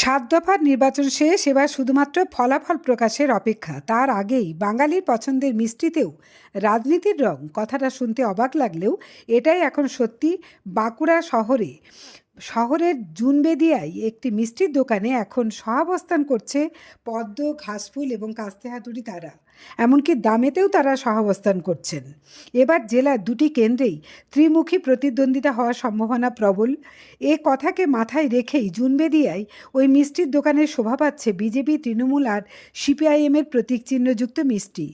সাত দফার নির্বাচন শেষ, এবার শুধুমাত্র ফলাফল প্রকাশের অপেক্ষা। তার আগেই বাঙালির পছন্দের মিষ্টিতেও রাজনীতির রং। কথাটা শুনতে অবাক লাগলেও এটাই এখন সত্যি। বাঁকুড়া শহরে, শহরের জুনবেদিয়ায় একটি মিষ্টির দোকানে এখন সহাবস্থান করছে পদ্ম, ঘাসফুল এবং কাস্তে হাতুড়ি তারা। এমনকি দামেতেও তারা সহাবস্থান করছেন। এবার জেলার দুটি কেন্দ্রেই ত্রিমুখী প্রতিদ্বন্দ্বিতা হওয়ার সম্ভাবনা প্রবল। এ কথাকে মাথায় রেখেই জুনবেদিয়ায় ওই মিষ্টির দোকানের শোভা পাচ্ছে বিজেপি, তৃণমূল আর সিপিআইএমের প্রতীক চিহ্নযুক্ত মিষ্টি।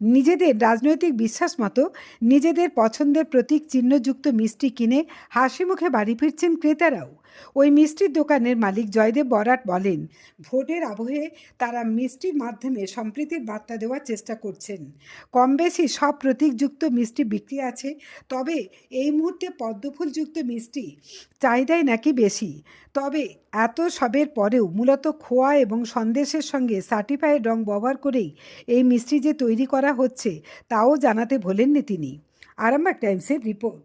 নিজেদের রাজনৈতিক বিশ্বাস মতো নিজেদের পছন্দের প্রতীক চিহ্নযুক্ত মিষ্টি কিনে হাসি মুখে বাড়ি ফিরছেন ক্রেতারাও। ওই মিষ্টির দোকানের মালিক জয়দেব বরাট বলেন, ভোটের আবহে তারা মিষ্টির মাধ্যমে সম্প্রীতির বার্তা দেওয়ার চেষ্টা করছেন। কম বেশি সব প্রতীকযুক্ত মিষ্টি বিক্রি আছে, তবে এই মুহূর্তে পদ্মফুলযুক্ত মিষ্টি চাহিদাই নাকি বেশি। তবে এত সবের পরেও মূলত খোয়া এবং সন্দেশের সঙ্গে সার্টিফাইড রং ব্যবহার করেই এই মিষ্টি যে তৈরি করা হচ্ছে, তাও জানাতে ভোলেননি তিনি। আরামবাগ টাইমসের রিপোর্ট।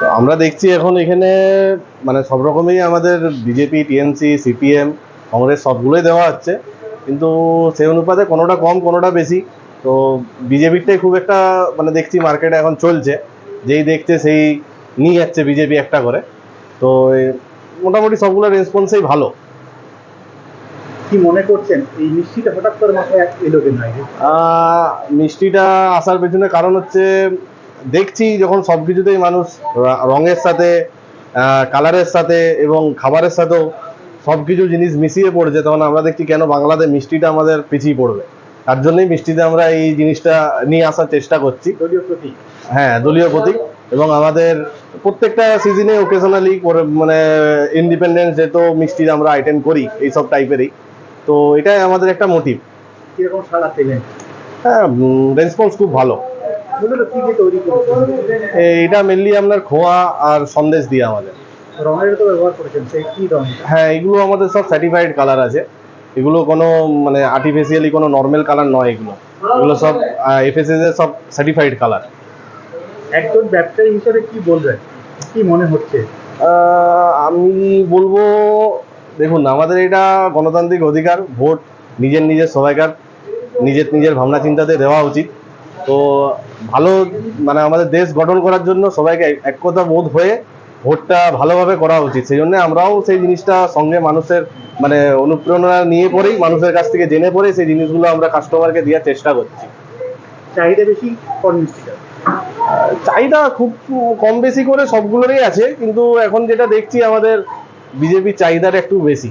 তো আমরা দেখছি এখন এখানে মানে সব রকমই আমাদের বিজেপি টিএমসি সিপিএম কংগ্রেস সবগুলোই দেওয়া হচ্ছে। কিন্তু সেই অনুপাতে কোনোটা কম কোনোটা বেশি। তো বিজেপিরটাই খুব একটা মানে দেখছি মার্কেটে এখন চলছে। যেই দেখছে সেই নিয়ে যাচ্ছে বিজেপি একটা করে। তো মোটামুটি সবগুলো রেসপন্সেই ভালো। কি মনে করছেন? এই মিষ্টিটা হঠাৎ করে মাথায় এলো কেন? মিষ্টিটা আসার পেছনে কারণ হচ্ছে দেখছি যখন সব কিছুতেই মানুষ রঙের সাথে কালারের সাথে এবং খাবারের সাথেও সব কিছু জিনিস মিশিয়ে পড়ছে তখন আমরা দেখছি কেন বাংলাতে মিষ্টিটা আমাদের পিছিয়ে পড়বে। তার জন্যই মিষ্টিতে আমরা এই জিনিসটা নিয়ে আসার চেষ্টা করছি। দলীয় প্রতীক। হ্যাঁ দলীয় প্রতীক এবং আমাদের প্রত্যেকটা সিজনে ওকেশনালি মানে ইন্ডিপেন্ডেন্স ডে তো মিষ্টির আমরা আইটেম করি এইসব টাইপেরই তো এটাই আমাদের একটা মোটিভ কীরকম সাড়া পেলেন হ্যাঁ রেসপন্স খুব ভালো। এটা মেনলি আপনার খোয়া আর সন্দেশ দিয়ে আমাদের। রঙের তো ব্যবহার করেছেন সেই কি রং হ্যাঁ এগুলো আমাদের সব সার্টিফাইড কালার আছে। এগুলো কোনো মানে আর্টিফিশিয়ালি কোনো নর্মাল কালার নয় এগুলো। এগুলো সব এফএসএস এর সব সার্টিফাইড কালার একজন ব্যবসায়ী হিসেবে কি বলবেন? কি মনে হচ্ছে? আমি বলব দেখুন আমাদের এটা গণতান্ত্রিক অধিকার ভোট নিজের নিজের সবাইকার নিজের নিজের ভাবনা চিন্তাতে দেওয়া উচিত। তো ভালো মানে আমাদের দেশ গঠন করার জন্য সবাইকে এক- একতা বোধ হয়ে ভোটটা ভালোভাবে করা উচিত। সেই জন্য আমরাও সেই জিনিসটা সঙ্গে মানুষের মানে অনুপ্রেরণা নিয়ে পরেই মানুষের কাছ থেকে জেনে পড়ে সেই জিনিসগুলো আমরা কাস্টমারকে দেওয়ার চেষ্টা করছি। চাহিদা বেশি চাহিদা খুব কম বেশি করে সবগুলোরই আছে কিন্তু এখন যেটা দেখছি আমাদের বিজেপির চাহিদাটা একটু বেশি।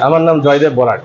আমার নাম জয়দেব বরাট।